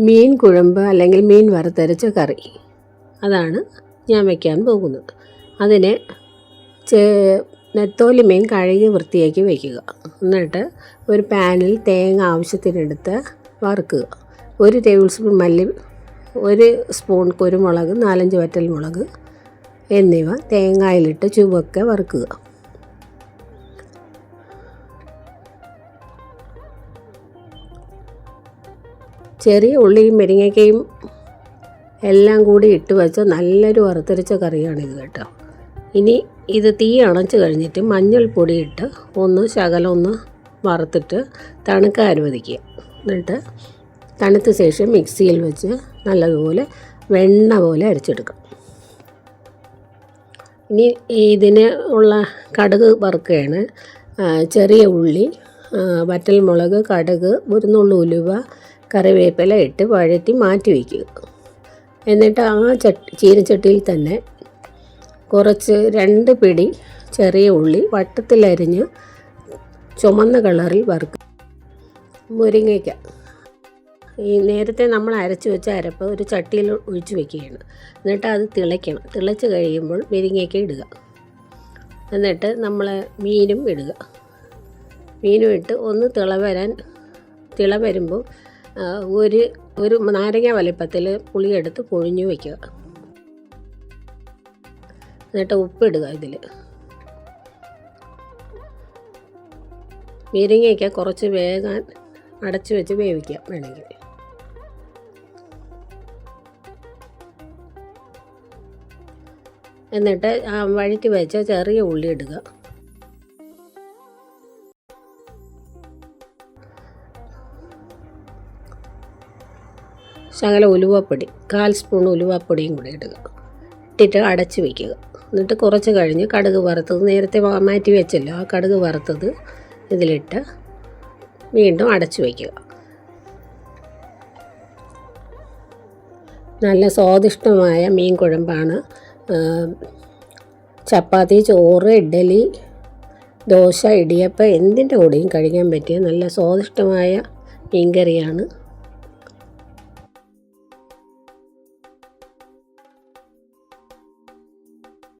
മീൻ കുഴമ്പ് അല്ലെങ്കിൽ മീൻ വറുത്തരച്ച കറി. അതാണ് ഞാൻ വയ്ക്കാൻ പോകുന്നത്. അതിന് നെത്തോലി മീൻ കഴുകി വൃത്തിയാക്കി വയ്ക്കുക എന്നിട്ട് ഒരു പാനിൽ തേങ്ങ ആവശ്യത്തിനെടുത്ത് വറുക്കുക. ഒരു ടേബിൾ സ്പൂൺ മല്ലി ഒരു സ്പൂൺ കുരുമുളക് നാലഞ്ച് വറ്റൽ മുളക് എന്നിവ തേങ്ങയിലിട്ട് ചുവക്കെ വറുക്കുക. ചെറിയ ഉള്ളിയും മുരിങ്ങയ്ക്കയും എല്ലാം കൂടി ഇട്ട് വെച്ച നല്ലൊരു വറുത്തരച്ച കറിയാണിത് കേട്ടോ. ഇനി ഇത് തീ അണച്ച് കഴിഞ്ഞിട്ട് മഞ്ഞൾപ്പൊടി ഇട്ട് ഒന്ന് ശകലം ഒന്ന് വറുത്തിട്ട് തണുക്കാൻ അനുവദിക്കുക. എന്നിട്ട് തണുത്ത ശേഷം മിക്സിയിൽ വെച്ച് നല്ലതുപോലെ വെണ്ണ പോലെ അരച്ചെടുക്കാം. ഇനി ഇതിന് ഉള്ള കടുക് വറുക്കുകയാണ്. ചെറിയ ഉള്ളി വറ്റൽമുളക് കടുക് ഒരു ഉലുവ കറിവേപ്പില ഇട്ട് വഴറ്റി മാറ്റി വയ്ക്കുക. എന്നിട്ട് ആ ചട്ടി ചീനച്ചട്ടിയിൽ തന്നെ കുറച്ച് രണ്ട് പിടി ചെറിയ ഉള്ളി വട്ടത്തിലരിഞ്ഞ് ചുമന്ന കളറിൽ വറുക്കുക മുരിങ്ങയ്ക്ക. ഈ നേരത്തെ നമ്മൾ അരച്ച് വെച്ച അരപ്പ് ഒരു ചട്ടിയിൽ ഒഴിച്ച് വെക്കുകയാണ്. എന്നിട്ട് അത് തിളയ്ക്കണം. തിളച്ച് കഴിയുമ്പോൾ മുരിങ്ങയ്ക്ക ഇടുക. എന്നിട്ട് നമ്മൾ മീനും ഇടുക. മീനും ഇട്ട് ഒന്ന് തിള വരാൻ തിള വരുമ്പോൾ ഒരു ഒരു നാരങ്ങ വലിപ്പത്തിൽ പുളിയെടുത്ത് പൊഴിഞ്ഞു വയ്ക്കുക എന്നിട്ട് ഉപ്പിടുക ഇതിൽ മീരിങ്ങയൊക്കെ കുറച്ച് വേഗം അടച്ചു വെച്ച് വേവിക്കാം വേണമെങ്കിൽ. എന്നിട്ട് വഴറ്റി വെച്ച ചെറിയ ഉള്ളി ഇടുക. ശകല ഉലുവപ്പൊടി കാൽ സ്പൂൺ ഉലുവപ്പൊടിയും കൂടി ഇടുക. ഇട്ടിട്ട് അടച്ച് വയ്ക്കുക എന്നിട്ട് കുറച്ച് കഴിഞ്ഞ് കടുക് വറുത്തത് നേരത്തെ മാറ്റി വെച്ചല്ലോ ആ കടുക് വറുത്തത് ഇതിലിട്ട് വീണ്ടും അടച്ചു വയ്ക്കുക നല്ല സ്വാദിഷ്ടമായ മീൻ കുഴമ്പാണ്. ചപ്പാത്തി ചോറ് ഇഡ്ഡലി ദോശ ഇടിയപ്പം എന്തിന്റെ കൂടെയും കഴിക്കാൻ പറ്റിയ നല്ല സ്വാദിഷ്ടമായ മീൻകറിയാണ്